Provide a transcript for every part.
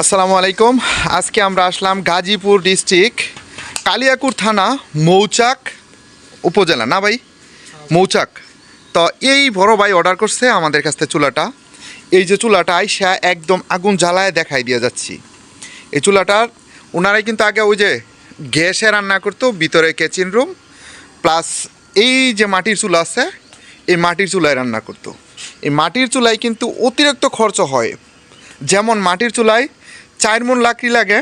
আসসালামু আলাইকুম। আজকে আমরা আসলাম গাজীপুর ডিস্ট্রিক্ট কালিয়াকুর থানা মৌচাক উপজেলা। না ভাই? মৌচাক। তো এই বড় ভাই অর্ডার করছে আমাদের কাছ থেকে চুলাটা। এই যে চুলাটা আইসা একদম আগুন জ্বালায় দেখাই দিয়ে যাচ্ছি। এই চুলাটার ওনারাই কিন্তু আগে ওই যে গ্যাসে রান্না করতো, ভিতরে কিচেন রুম প্লাস এই যে মাটির চুলা আছে, এই মাটির চুলায় রান্না করতো। এই মাটির চুলায় কিন্তু অতিরিক্ত খরচ হয়। যেমন মাটির চুলায় চার মন লাকড়ি লাগে,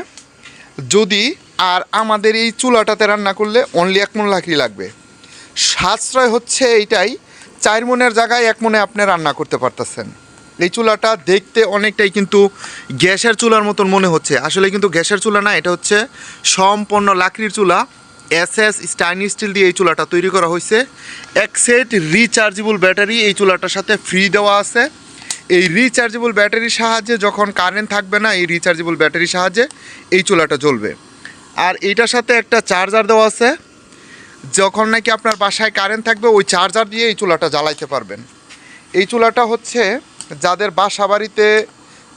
যদি আর আমাদের এই চুলাটাতে রান্না করলে অনলি এক মন লাকড়ি লাগবে। সাশ্রয় হচ্ছে এইটাই, চার মনের জায়গায় এক মনে আপনি রান্না করতে পারতেছেন। এই চুলাটা দেখতে অনেকটাই কিন্তু গ্যাসের চুলার মতন মনে হচ্ছে। আসলে কিন্তু গ্যাসের চুলা না, এটা হচ্ছে সম্পূর্ণ লাকড়ির চুলা। এস এস স্টাইনি স্টিল দিয়ে এই চুলাটা তৈরি করা হয়েছে। এক সেট রিচার্জেবল ব্যাটারি এই চুলাটার সাথে ফ্রি দেওয়া আছে। এই রিচার্জেবল ব্যাটারির সাহায্যে যখন কারেন্ট থাকবে না, এই রিচার্জেবল ব্যাটারির সাহায্যে এই চুলাটা জ্বলবে। আর এইটার সাথে একটা চার্জার দেওয়া আছে। যখন নাকি আপনার বাসায় কারেন্ট থাকবে, ওই চার্জার দিয়ে এই চুলাটা জ্বালাইতে পারবেন। এই চুলাটা হচ্ছে যাদের বাসা বাড়িতে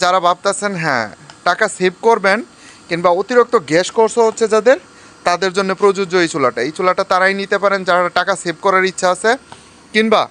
যারা ভাবতেছেন হ্যাঁ টাকা সেভ করবেন কিংবা অতিরিক্ত গ্যাস খরচ হচ্ছে যাদের, তাদের জন্য প্রযোজ্য এই চুলাটা। এই চুলাটা তারাই নিতে পারেন যারা টাকা সেভ করার ইচ্ছা আছে। কিংবা